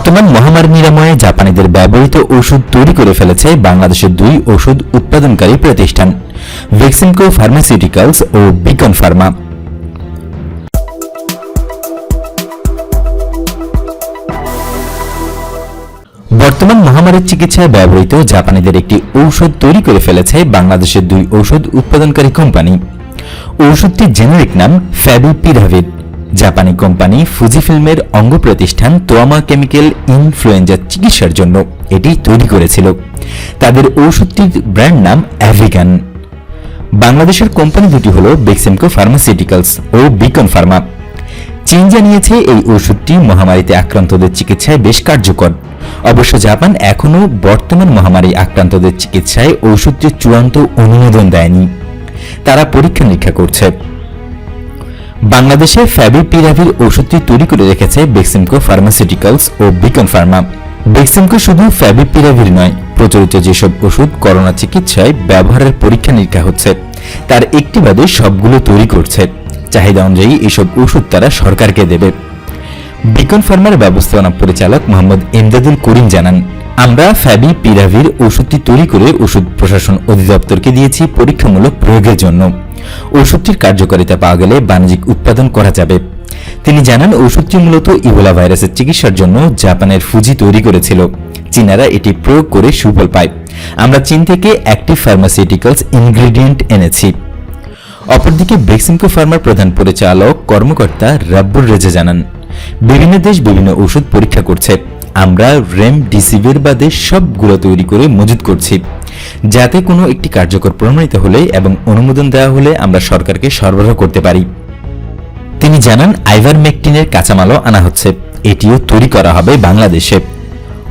বর্তমান মহামারী নিরাময়ে জাপানিদের ব্যবহৃত ওষুধ তৈরি করে ফেলেছে বাংলাদেশের দুই ওষুধ উৎপাদনকারী প্রতিষ্ঠান ভেক্সিমকো ফার্মাসিউটিক্যালস ও বিকন ফার্মা। বর্তমান মহামারীর চিকিৎসায় ব্যবহৃত জাপানিদের একটি ঔষধ তৈরি করে ফেলেছে বাংলাদেশের দুই ঔষধ উৎপাদনকারী কোম্পানি। ঔষধটির জেনারিক নাম ফ্যাবিপিরাভিড। জাপানি কোম্পানি ফুজি ফিল্মের অঙ্গ প্রতিষ্ঠান তোয়ামা কেমিক্যাল ইনফ্লুয়েঞ্জা চিকিৎসার জন্য এটি তৈরি করেছিল। তাদের ঔষধটির ব্র্যান্ড নাম অ্যাভিগান বাংলাদেশের কোম্পানি দুটি হল বেক্সিমকো ফার্মাসিউটিক্যালস ও বিকন ফার্মা চীন জানিয়েছে এই ওষুধটি মহামারীতে আক্রান্তদের চিকিৎসায় বেশ কার্যকর। অবশ্য জাপান এখনও বর্তমান মহামারী আক্রান্তদের চিকিৎসায় ওষুধটির চূড়ান্ত অনুমোদন দেয়নি। তারা পরীক্ষা নিরীক্ষা করছে। বাংলাদেশে ফ্যাবিপিরাভির ওষুধটি তৈরি করে রেখেছে বেক্সিমকো ফার্মাসিউটিক্যালস ও বিকন ফার্মা। বেক্সিমকো শুধু ফ্যাবিপিরাভির নয়, প্রচলিত যেসব ওষুধ করোনা চিকিৎসায় ব্যবহারের পরীক্ষা নিরীক্ষা হচ্ছে, তার একটি বাদে সবগুলো তৈরি করছে। চাহিদা অনুযায়ী এসব ওষুধ তারা সরকারকে দেবে। বিকন ফার্মার ব্যবস্থাপনা পরিচালক মোহাম্মদ এমদাদুল করিম জানান আমরা ফ্যাবি পিরাভির ওষুধটি তৈরি করে ওষুধ প্রশাসন অধিদপ্তরকে দিয়েছি পরীক্ষামূলক প্রয়োগের জন্য। ওষুধটির কার্যকারিতা পাওয়া গেলে বাণিজ্যিক উৎপাদন করা যাবে। তিনি জানান, ওষুধটি মূলত ইবোলা ভাইরাসের চিকিৎসার জন্য জাপানের ফুজি তৈরি করেছিল। চীনারা এটি প্রয়োগ করে সুফল পায়। আমরা চীন থেকে অ্যাক্টিভ ফার্মাসিউটিক্যালস ইনগ্রেডিয়েন্ট এনেছি। অপরদিকে বেক্সিমকো ফার্মার প্রধান পরিচালক কর্মকর্তা রাব্বুর রেজা জানান, বিভিন্ন দেশ বিভিন্ন ওষুধ পরীক্ষা করছে। আমরা রেম ডিসিভির বাদে সবগুলো তৈরি করে মজুত করছি। যাতে কোনো একটি কার্যকর প্রমাণিত হলে এবং অনুমোদন দেওয়া হলে আমরা সরকারকে সরবরাহ করতে পারি। তিনি জানান, আইভারমেকটিনের কাঁচামালও আনা হচ্ছে। এটিও তৈরি করা হবে বাংলাদেশে।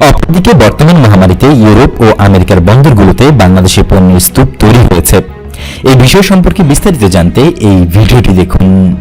অপরদিকে বর্তমান মহামারীতে ইউরোপ ও আমেরিকার বন্দরগুলোতে বাংলাদেশে পণ্যের স্তূপ তৈরি হয়েছে। এই বিষয় সম্পর্কে বিস্তারিত জানতে এই ভিডিওটি দেখুন।